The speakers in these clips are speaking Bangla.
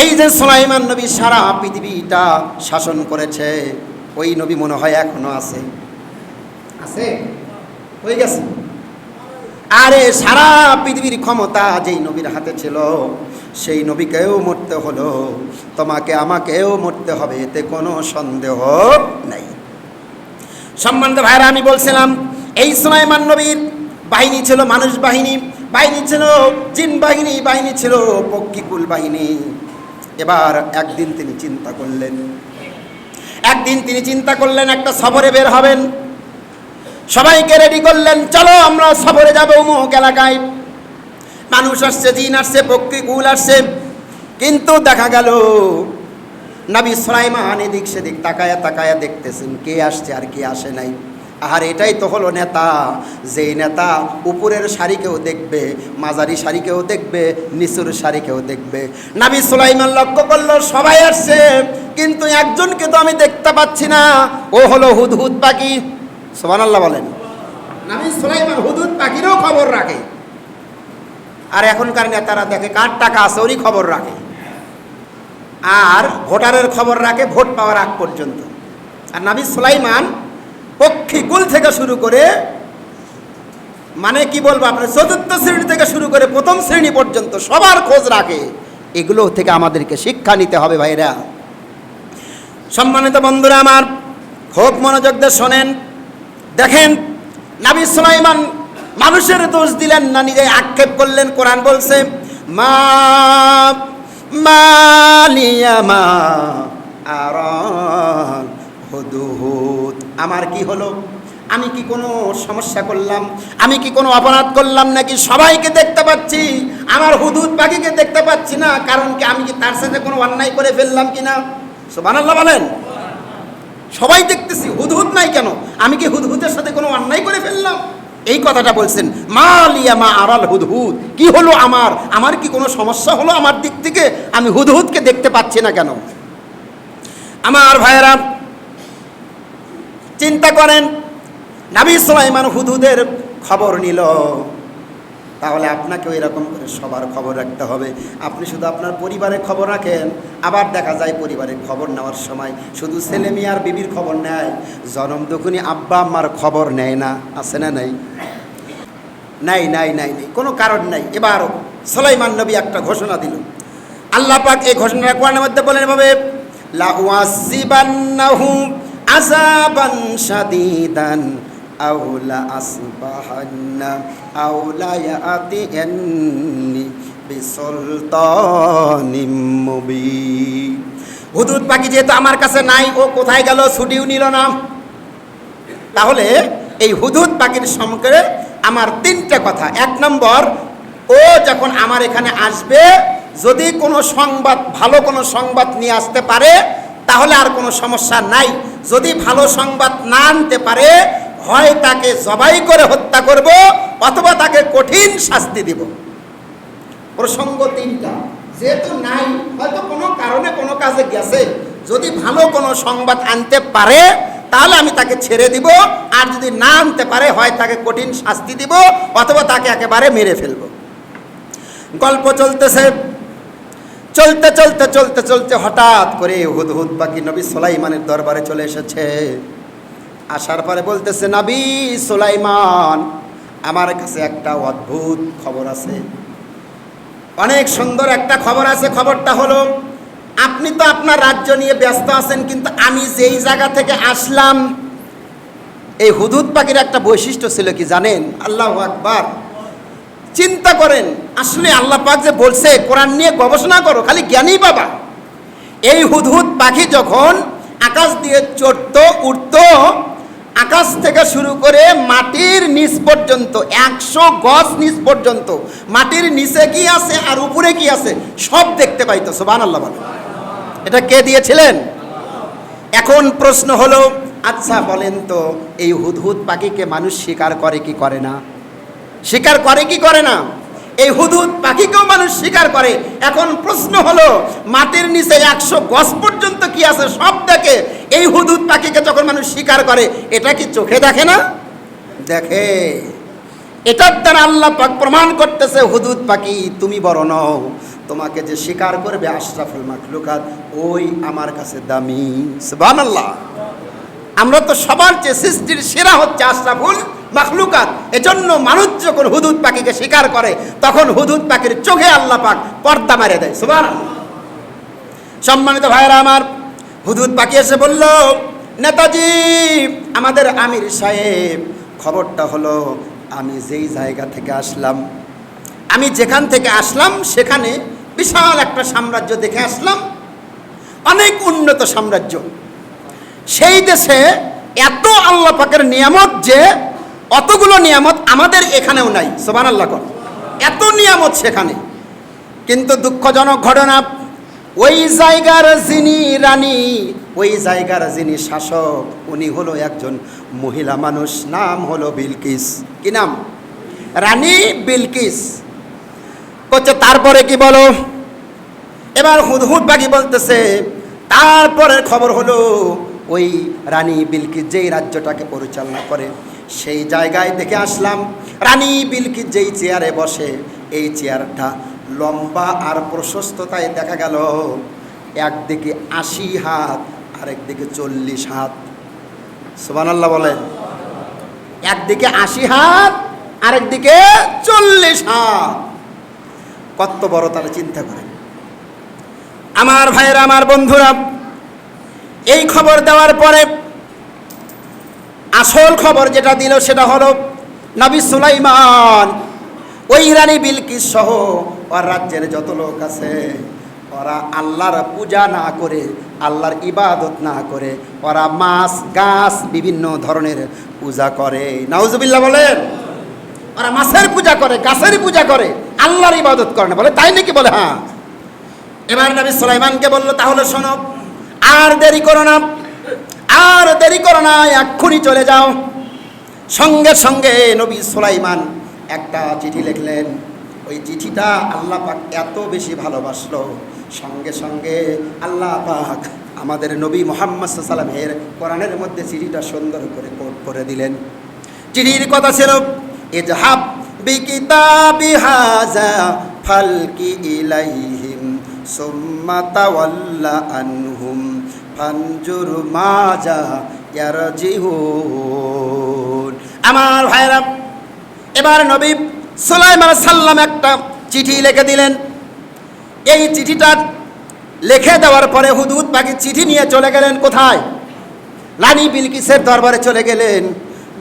এই যে সোলাইমান নবী সারা পৃথিবীটা শাসন করেছে, ওই নবী মনে হয় এখনও আছে। আছে? হয়ে গেছে? আরে সারা পৃথিবীর ক্ষমতা যেই নবীর হাতে ছিল, সেই নবীকেও মরতে হলো। তোমাকে আমাকেও মরতে হবে, এতে কোনো সন্দেহ নাই। সম্মানিত ভাইরা আমি বলছিলাম, এই সুলাইমান নবীর বাহিনী ছিল মানুষ বাহিনী বাহিনী ছিল জিন বাহিনী বাহিনী ছিল পক্ষীকুল বাহিনী। এবার একদিন তিনি চিন্তা করলেন। একদিন তিনি চিন্তা করলেন, একটা সফরে বের হবেন। সবাইকে রেডি করলেন, চলো আমরা সফরে যাব অমুক এলাকায়। মানুষ আসছে, জিন আসছে পক্ষীকুল আসছে। কিন্তু দেখা গেল, নবী সুলাইমান এদিক সেদিক তাকায়া তাকায়া দেখতেছেন, কে আসছে আর কে আসে নাই। আর এটাই তো হলো নেতা। যেই নেতা উপরের শাড়িকেও দেখবে, মাঝারি শাড়িকেও দেখবে, নিচুর শাড়িকেও দেখবে। নাবি সুলাইমান লক্ষ্য করল, সবাই আসছে, কিন্তু একজনকে তো আমি দেখতে পাচ্ছি না। ও হলো হুদহুদ পাখি। সোমান আল্লাহ বলেন। নাবি সুলাইমান হুদহুদ পাখিরও খবর রাখে। আর এখনকার নেতারা দেখে কার টাকা আছে, ওরই খবর রাখে। আর ভোটারের খবর রাখে, ভোট পাওয়ার আগ পর্যন্ত। আর নাবি সুলাইমান পক্ষীকুল থেকে শুরু করে মানে কি বলব আপনার, চতুর্থ শ্রেণি থেকে শুরু করে প্রথম শ্রেণি পর্যন্ত সবার খোঁজ রাখে। এগুলো থেকে আমাদেরকে শিক্ষা নিতে হবে ভাইরা। সম্মানিত বন্ধুরা আমার, খুব মনোযোগ দিয়ে শোনেন। দেখেন, নাবি সুলাইমান মানুষের দোষ দিলেন না, নিজে আক্ষেপ করলেন, কোরআন বলছে, মা মালিয়া মা আর আমার কি হলো? আমি কি কোনো সমস্যা করলাম? আমি কি কোনো অপরাধ করলাম নাকি সবাইকে দেখতে পাচ্ছি? আমার হুদুদ পাখিকে দেখতে পাচ্ছি না, কারণ কি আমি কি তার সাথে কোনো অন্যায় করে ফেললাম কি না? সুবহানাল্লাহ বলেন। সবাই দেখতেছি, হুদহুদ নাই কেন? আমি কি হুদহুদের সাথে কোনো অন্যায় করে ফেললাম? এই কথাটা বলছেন, মা লিয়া মা আরাল হুদহুদ। কি হলো আমার? আমার কি কোনো সমস্যা হলো আমার দিক থেকে? আমি হুদহুদকে দেখতে পাচ্ছি না কেন? আমার ভাইয়েরা চিন্তা করেন, নাবি সুলাইমান হুদুদের খবর নিল। তাহলে আপনাকেও এরকম করে সবার খবর রাখতে হবে। আপনি শুধু আপনার পরিবারের খবর রাখেন, আবার দেখা যায় পরিবারের খবর নেওয়ার সময় শুধু ছেলে মেয়ে আর বিবির খবর নেয়, জনম দুখুনি আব্বা আম্মার খবর নেয় না, আছে না নাই? নাই নাই নাই নাই, কোনো কারণ নাই। এবার সোলাইমান নবী একটা ঘোষণা দিল। আল্লাহ পাক এই ঘোষণাটা কোরআনের মধ্যে বলেন এভাবে লাউয়াসিবান্নাহু আযাবান শাদীদান আউলা আসবাহান্না আউলা ইয়াতিয়ান্নি বিসুলতানিম মুবিন। হুদুদ পাখি যেহেতু আমার কাছে নাই, ও কোথায় গেল ছুটিও নিল না। তাহলে এই হুদুদ পাখির সম্পর্কে আমার তিনটে কথা। এক নম্বর, ও যখন আমার এখানে আসবে, যদি কোনো সংবাদ, ভালো কোনো সংবাদ নিয়ে আসতে পারে তাহলে আর কোনো সমস্যা নাই। যদি ভালো সংবাদ না আনতে পারে, হয় তাকে জবাই করে হত্যা করব অথবা তাকে কঠিন শাস্তি দিব। প্রসঙ্গ তিনটা। যেহেতু নাই, হয়তো কোনো কারণে কোনো কাজে গেছে। যদি ভালো কোনো সংবাদ আনতে পারে, তাহলে আমি তাকে ছেড়ে দিব। আর যদি না আনতে পারে, হয় তাকে কঠিন শাস্তি দিব অথবা তাকে একেবারে মেরে ফেলব। গল্প চলতেছে চলতে চলতে চলতে চলতে হঠাৎ করে হুদ হুদ পাখি নবী সোলাইমানের দরবারে চলে এসেছে। আসার পরে বলতেছে, নবী সোলাইমান, আমার কাছে একটা অদ্ভুত খবর আছে। অনেক সুন্দর একটা খবর আছে, খবরটা হলো, আপনি তো আপনার রাজ্য নিয়ে ব্যস্ত আছেন, কিন্তু আমি যেই জায়গা থেকে আসলাম, এই হুদুদ পাখির একটা বৈশিষ্ট্য ছিল কি জানেন? আল্লাহ আকবার। চিন্তা করেন আসলে আল্লাহ পাক যে বলছে, কোরআন নিয়ে গবেষণা করো, খালি জ্ঞানী বাবা এই হুদহুদ পাখি যখন আকাশ দিয়ে চড়ত উঠত আকাশ থেকে শুরু করে মাটির নিচ পর্যন্ত, একশো গজ নিচ পর্যন্ত, মাটির নিচে কি আছে আর উপরে কি আছে, সব দেখতে পাইতো সোবান আল্লাহ বলে। এটা কে দিয়েছিলেন? এখন প্রশ্ন হলো আচ্ছা বলেন তো, এই হুদহুদ পাখিকে মানুষ স্বীকার করে কি করে না? স্বীকার করে কি করে না? এই হুদুদ পাখিকেও মানুষ স্বীকার করে। এখন প্রশ্ন হলো, মাটির নিচে একশো গজ পর্যন্ত কি আছে সব দেখে এই হুদুদ পাখিকে যখন মানুষ স্বীকার করে, এটা কি চোখে দেখে না? দেখে। এটার দ্বারা আল্লাহ পাক প্রমাণ করতেছে, হুদুদ পাখি, তুমি বড় নও। তোমাকে যে স্বীকার করবে আশরাফুল মাখলুকাত, ওই আমার কাছে দামি। সুবহানাল্লাহ। আমরা তো সবার চেয়ে সৃষ্টির সেরা হচ্ছে আশরাফুল মাখলুকাত, এজন্য মানুষ যখন হুদুদ পাখিকে স্বীকার করে, তখন হুদুদ পাখির চোখে আল্লাহ পাক পর্দা মারে দেয়। সুবহানাল্লাহ। সম্মানিত ভাইরা আমার, হুদুদ পাখি এসে বলল, নেতাজি, আমাদের আমির সাহেব, খবরটা হলো আমি যেই জায়গা থেকে আসলাম, আমি যেখান থেকে আসলাম সেখানে বিশাল একটা সাম্রাজ্য দেখে আসলাম, অনেক উন্নত সাম্রাজ্য। সেই দেশে এত আল্লাহ পাকের নিয়ামত যে অতগুলো নিয়ামত আমাদের এখানেও নাই সোবান আল্লাহ কর। এত নিয়ামত সেখানে। কিন্তু দুঃখজনক ঘটনা, ওই জায়গার যিনি রানী, ওই জায়গার যিনি শাসক, উনি হলো একজন মহিলা মানুষ, নাম হলো বিলকিস। কি নাম? রানী বিলকিস। করছে তারপরে কি বলো? এবার হুদহুদ বাগি বলতেছে, তারপরের খবর হলো, ওই রানী বিলকিস যেই রাজ্যটাকে পরিচালনা করে সেই জায়গায় দেখে আসলাম, রানী বিলকিস যেই চেয়ারে বসে। এই চেয়ারটা লম্বা আর প্রশস্ততায় দেখা গেল। একদিকে আশি হাত, আরেকদিকে চল্লিশ হাত। সুবহানাল্লাহ বলেন। একদিকে আশি হাত, আরেকদিকে চল্লিশ হাত। কত বড় তারা চিন্তা করেন। আমার ভাইয়েরা, আমার বন্ধুরা, এই খবর দেওয়ার পরে আসল খবর যেটা দিল সেটা হলো নবী সুলাইমান, ওই রানী বিলকিস সহ ওর রাজ্যের যত লোক আছে, ওরা আল্লাহর পূজা না করে, আল্লাহর ইবাদত না করে, ওরা মাছ, গাছ বিভিন্ন ধরনের পূজা করে। নাউজুবিল্লাহ বলেন, ওরা মাছের পূজা করে, গাছের পূজা করে, আল্লাহর ইবাদত করে না। বলে, তাই নাকি? বলে হ্যাঁ। এবার নবী সুলাইমানকে বলল, তাহলে শোনো, আর দেরি করো না। আর দেরি করো না, এক্ষুনি চলে যাও। সঙ্গে সঙ্গে নবী সুলাইমান একটা চিঠি লিখলেন। ওই চিঠিটা আল্লাহ পাক এত বেশি ভালোবাসলো। সঙ্গে সঙ্গে আল্লাহ পাক আমাদের নবী মোহাম্মদ সাল্লামের কোরআনের মধ্যে চিঠিটা সুন্দর করে কোট করে দিলেন। চিঠির কথা ছিল, ইজহাব বিকিতাবি হাজা ফালকি ইলাইহিম সুম্মা তাওয়াল্লা আনহুম ফানজুর মাজা ইয়ারজিহুন আমার ভাইরা এবার নবী সুলাইমান সাল্লাম একটা চিঠি লিখে দিলেন। এই চিঠিটা লিখে দেওয়ার পরে হুদুদ পাখি চিঠি নিয়ে চলে গেলেন কোথায়? রানী বিলকিসের দরবারে চলে গেলেন।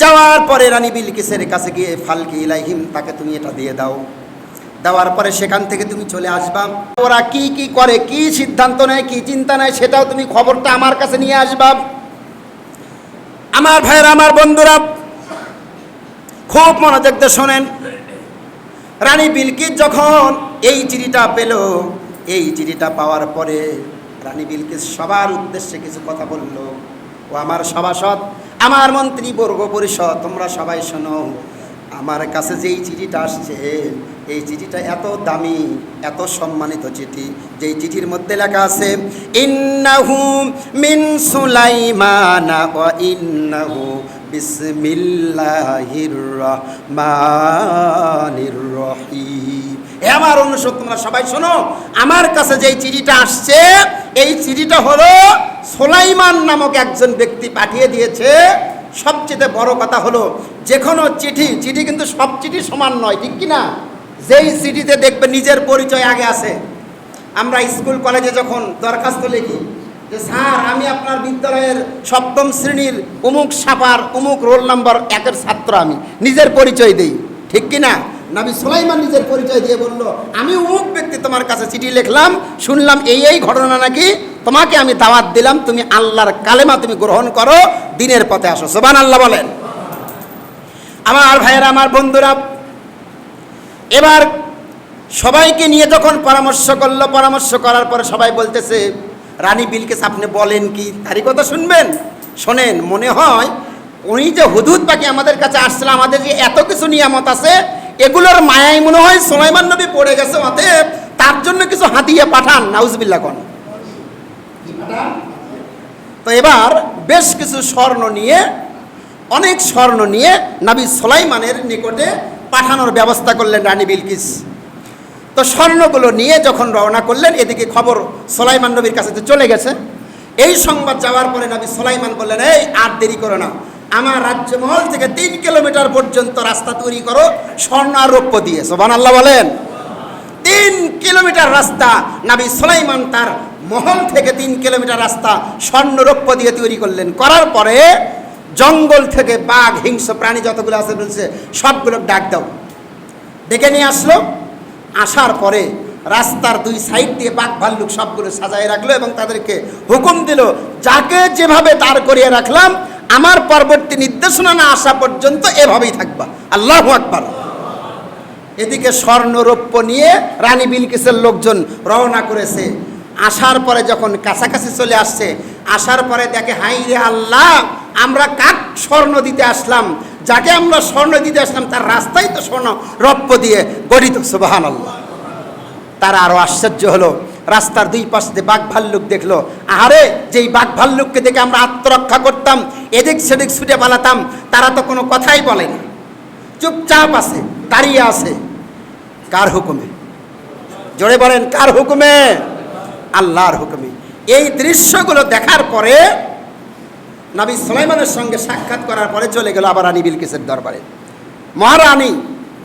যাওয়ার পরে রানী বিলকিসের কাছে গিয়ে, ফালকি ইলাইহিম, তাকে তুমি এটা দিয়ে দাও। দেওয়ার পরে সেখান থেকে তুমি চলে আসবা। ওরা কি কি করে, কি সিদ্ধান্ত নেয়, কি চিন্তা নেয়, সেটাও তুমি খবরটা আমার কাছে নিয়ে আসবা। আমার ভাইয়েরা, আমার বন্ধুরা, খুব মনোযোগ দিয়ে শোনেন। রানী বিলকিস যখন এই চিঠিটা পেল, এই চিঠিটা পাওয়ার পরে রানী বিলকিস সবার উদ্দেশ্যে কিছু কথা বলল। ও আমার সভাসদ, আমার মন্ত্রী বর্গ পরিষদ, তোমরা সবাই শোনো। আমার কাছে যেই চিঠিটা আসছে, এই চিঠিটা এত দামি, এত সম্মানিত চিঠি, যেই চিঠির মধ্যে লেখা আছে, ইন্নাহু মিন সুলাইমানা ওয়া ইন্নাহু বিসমিল্লাহির রহমানির রহিম। হে আমার অনুষদ তোমরা সবাই শোনো, আমার কাছে যেই চিঠিটা আসছে, এই চিঠিটা হলো সোলাইমান নামক একজন ব্যক্তি পাঠিয়ে দিয়েছে। সবচেয়ে বড় কথা হলো যে কোনো চিঠি চিঠি কিন্তু সব চিঠি সমান নয়, ঠিক কি না যেই চিঠিতে দেখবে নিজের পরিচয় আগে আছে। আমরা স্কুল, কলেজে যখন দরখাস্ত লিখি যে, স্যার, আমি আপনার বিদ্যালয়ের সপ্তম শ্রেণির উমুক সাপার, অমুক রোল নাম্বার একের ছাত্র আমি, নিজের পরিচয় দিই। ঠিক কি না নবী সুলাইমান নিজের পরিচয় দিয়ে বলল, আমি উমুক ব্যক্তি তোমার কাছে চিঠি লিখলাম, শুনলাম এই এই ঘটনা নাকি, তোমাকে আমি দাওয়াত দিলাম, তুমি আল্লাহর কালেমা তুমি গ্রহণ করো, দিনের পথে আসো। সোবান আল্লাহ বলেন। আমার ভাইয়েরা আমার বন্ধুরা এবার সবাইকে নিয়ে যখন পরামর্শ করল পরামর্শ করার পরে সবাই বলতেছে রানী বিলকেস আপনি বলেন কি? তারই কথা শুনবেন? শোনেন মনে হয় উনি যে হুদুদ পাখি আমাদের কাছে আসছিল আমাদের যে এত কিছু নিয়ামত আছে এগুলোর মায়াই মনে হয় সোলাইমান নবী পড়ে গেছে অতএব তার জন্য কিছু হাতিয়ে পাঠান নাউজবিল্লা কন। তো এবার বেশ কিছু স্বর্ণ নিয়ে অনেক স্বর্ণ নিয়ে নাবি সোলাইমানের নিকটে পাঠানোর ব্যবস্থা করলেন রানী বিলকিস। তো স্বর্ণগুলো নিয়ে যখন রওনা করলেন, এদিকে খবর সোলাইমান নবীর কাছে তো চলে গেছে। এই সংবাদ যাওয়ার পরে নাবি সোলাইমান বললেন, এই, আর দেরি করো না। আমার রাজ্যমহল থেকে তিন কিলোমিটার পর্যন্ত রাস্তা তৈরি করো, স্বর্ণ আর রৌপ্য দিয়ে। সোবান আল্লাহ বলেন। তিন কিলোমিটার রাস্তা নাবি সোলাইমান তার মহল থেকে তিন কিলোমিটার রাস্তা স্বর্ণ স্বর্ণরৌপ্য দিয়ে তৈরি করলেন। করার পরে জঙ্গল থেকে বাঘ, হিংস্র প্রাণী যতগুলো আছে বলছে, সবগুলো ডাক দাও। ডেকে নিয়ে আসলো। আসার পরে রাস্তার দুই সাইড দিয়ে বাঘ, ভাল্লুক সবগুলো সাজায় রাখল এবং তাদেরকে হুকুম দিল, যাকে যেভাবে দাঁড় করিয়ে রাখলাম, আমার পরবর্তী নির্দেশনা না আসা পর্যন্ত এভাবেই থাকবা। আল্লাহ আকবার। এদিকে স্বর্ণরৌপ্য নিয়ে রানী বিলকিসের লোকজন রওনা করেছে। আসার পরে যখন কাছাকাছি চলে আসছে, আসার পরে দেখে হাই রে আল্লাহ আমরা কাক স্বর্ণ দিতে আসলাম? যাকে আমরা স্বর্ণ দিতে আসলাম, তার রাস্তাই তো স্বর্ণ রৌপ্য দিয়ে গঠিত সুবাহান আল্লাহ তারা আরও আশ্চর্য হলো, রাস্তার দুই পাশ দিয়ে বাঘ ভাল্লুক দেখল, আহারে, যেই বাঘ ভাল্লুককে দেখে আমরা আত্মরক্ষা করতাম, এদিক সেদিক ছুটে পালাতাম, তারা তো কোনো কথাই বলেনি চুপচাপ আছে, দাঁড়িয়ে আছে। কার হুকুমে? জোরে বলেন, কার হুকুমে? আল্লাহর হুকুমে। এই দৃশ্যগুলো দেখার পরে নবী সুলাইমানের সঙ্গে সাক্ষাৎ করার পরে চলে গেল আবার রানী বিলকিসের দরবারে। মহারানী,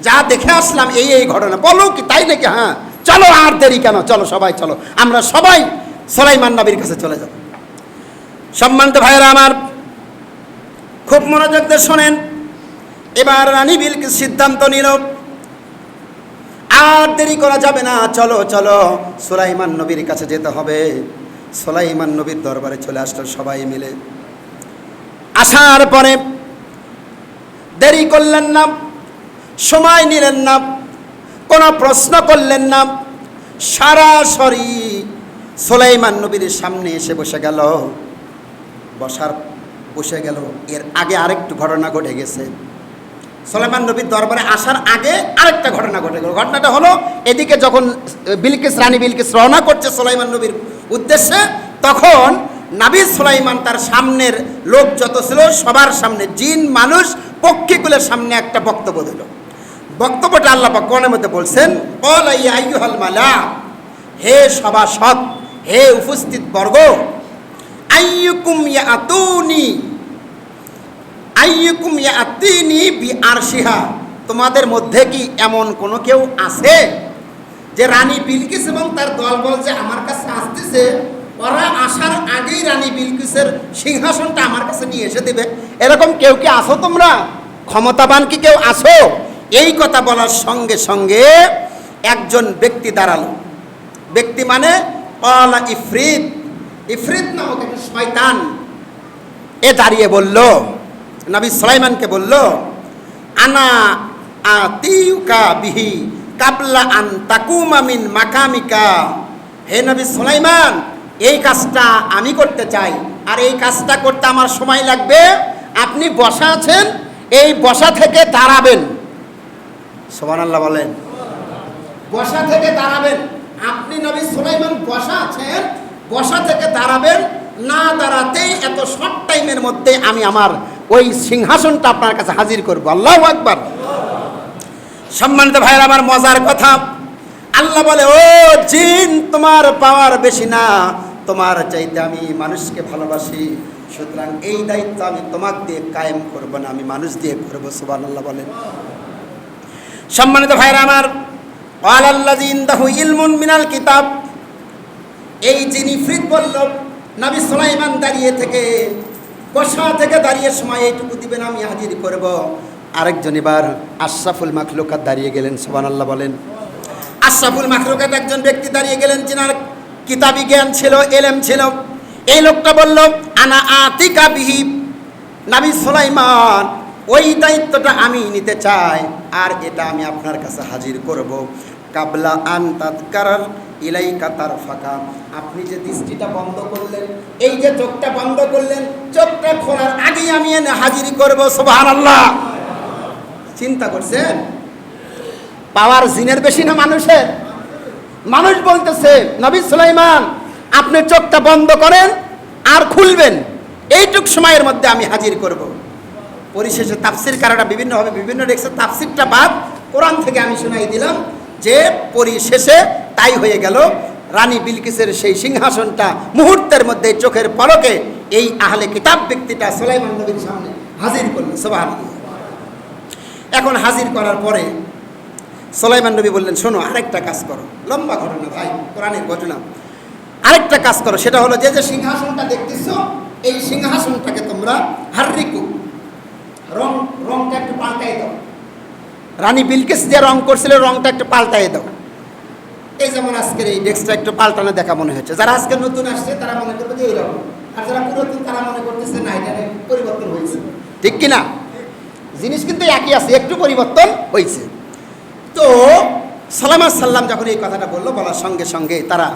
যা দেখে আসলাম এই এই ঘটনা। বলো কি, তাই নাকি? হ্যাঁ। চলো, আর দেরি কেন? চলো, সবাই চলো। আমরা সবাই সোলাইমান নবীর কাছে চলে যাব। সম্মানিত ভাইয়েরা আমার, খুব মনোযোগ দিয়ে শোনেন। এবার রানী বিলকিস সিদ্ধান্ত নিল, আর দেরি করা যাবে না। চলো চলো, সোলাইমান নবীর কাছে যেতে হবে। সোলাইমান নবীর দরবারে চলে আসলো সবাই মিলে। আসার পরে দেরি করলেন না, সময় নিলেন না, কোনো প্রশ্ন করলেন না সরাসরি সোলাইমান নবীর সামনে এসে বসে গেল। বসার, বসে গেল। এর আগে আরেকটু ঘটনা ঘটে গেছে। সোলাইমান নবীর দরবারে আসার আগে আরেকটা ঘটনা ঘটে গেল। ঘটনাটা হলো, এদিকে যখন বিলকিস, রানী বিলকিস রওনা করছে সোলাইমান নবীর উদ্দেশ্যে, তখন নাবি সোলাইমান তার সামনের লোক যত ছিল, সবার সামনে জিন, মানুষ পক্ষীকুলের সামনে একটা বক্তব্য দিল। বক্তব্যটা আল্লাহ কোরআনের মধ্যে বলছেন মালা হে সভাসদ, হে উপস্থিত বর্গ, আইয়ুকুম ইয়াতুনি, আইয়ুকুম ইয়াতিনি বি আরশিহা তোমাদের মধ্যে কি এমন কোনো কেউ আছে যে রানী বিলকিস এবং তার দলবল যে আমার কাছে আসতেছে? ওরা আসার আগেই রানী বিলকিসের সিংহাসনটা আমার কাছে নিয়ে এসে দেবে। এরকম কেউ কি আসো তোমরা? ক্ষমতাবান কি কেউ আসো এই কথা বলার সঙ্গে সঙ্গে একজন ব্যক্তি দাঁড়াল। ব্যক্তি মানে অলা ইফরিত। ইফরিত নামক একটা শয়তান। এ দাঁড়িয়ে বলল, নবী সুলাইমানকে বলল, আনা আতিউকা বিহি কাবলা আন তাকুমা মিন মাকামিকা। হে নবী সুলাইমান এই কাজটা আমি করতে চাই। আর এই কাজটা করতে আমার সময় লাগবে। আপনি বসা আছেন, এই বসা থেকে দাঁড়াবেন। সোমান আল্লাহ বলেন। বসা থেকে দাঁড়াবেন। আপনি নবী সুলাইমান বসা আছেন, বসা থেকে দাঁড়াবেন। না দাঁড়াতেই এত শর্ট টাইমের মধ্যে আমি আমার ওই সিংহাসনটা আপনার কাছে হাজির করব। আল্লাহ আকবার। সম্মানিত ভাইয়ের, আমার মজার কথা। আল্লাহ বলে, ও জিন, তোমার পাওয়ার বেশি না। তোমার চাইতে আমি মানুষকে ভালোবাসি, সুতরাং এই দায়িত্ব আমি তোমাকে দিয়ে কায়েম করব না, আমি মানুষ দিয়ে করব সুবান আল্লাহ বলেন। সম্মানিত ভাইরা আমার আল্লাহ ইলমুন মিনাল কিতাব, এই যিনি ফ্রিদ বলল, নবী সুলাইমান দাঁড়িয়ে থেকে, বসা থেকে দাঁড়িয়ে সময় এইটুকু দিবেন, আমি হাজির করব। আরেকজন এবার আশরাফুল মাখলুকাত দাঁড়িয়ে গেলেন সোবান আল্লাহ বলেন। আশরাফুল মাখলুকাত একজন ব্যক্তি দাঁড়িয়ে গেলেন, যিনার কিতাবি জ্ঞান ছিল, এলেম ছিল। এই লোকটা বলল, আনা আতিকা বিহি নাবি সুলাইমান। ওই দায়িত্বটা আমি নিতে চাই, আর এটা আমি আপনার কাছে হাজির করব। কাবলা আন তাৎকার ইলাই কাতার ফাঁকা আপনি যে দৃষ্টিটা বন্ধ করলেন, এই যে চোখটা বন্ধ করলেন, চোখটা খোলার আগেই আমি এনে হাজির করব সোবাহান আল্লাহ চিন্তা করছেন? পাওয়ার জিনের বেশি না মানুষের? মানুষ বলতেছে, নবী সুলাইমান, আপনি চোখটা বন্ধ করেন আর খুলবেন। এইটুক সময়ের মধ্যে আমি হাজির করব। পরিশেষে তাফসির কারাটা বিভিন্নভাবে বিভিন্ন রেখেছে তাফসিরটা বাদ কোরআন থেকে আমি শোনাই দিলাম যে পরিশেষে তাই হয়ে গেল। রানী বিলকিসের সেই সিংহাসনটা মুহূর্তের মধ্যে চোখের পলকে এই আহলে কিতাব ব্যক্তিটা সোলাইমান নবীর সামনে হাজির করল সোবাহ এখন হাজির করার পরে সোলাইমান নবী বললেন, শোনো, আরেকটা কাজ করো। লম্বা ঘটনা ভাই, কোরআনের ঘটনা। আরেকটা কাজ করো, সেটা হলো যে যে সিংহাসনটা দেখতেছো, এই সিংহাসনটাকে তোমরা হার্রিকু, রং, রংটা একটু পাল্টাই দাও। রানী বিলকেস যে রং করছিল, রংটা একটু পাল্টাই দাও। এই যেমন আজকের এই ডেস্কটা একটু পাল্টানো দেখা মনে হচ্ছে। যারা আজকে নতুন আসছে, তারা মনে করবে যে, এইরকম। আর যারা পুরাতন, তারা মনে করতেছে, না, এটা পরিবর্তন হয়েছে। ঠিক কি না জিনিস কিন্তু একই আছে, একটু পরিবর্তন হয়েছে। তো সালামা সাল্লাম যখন এই কথাটা বলল বলার সঙ্গে সঙ্গে তারা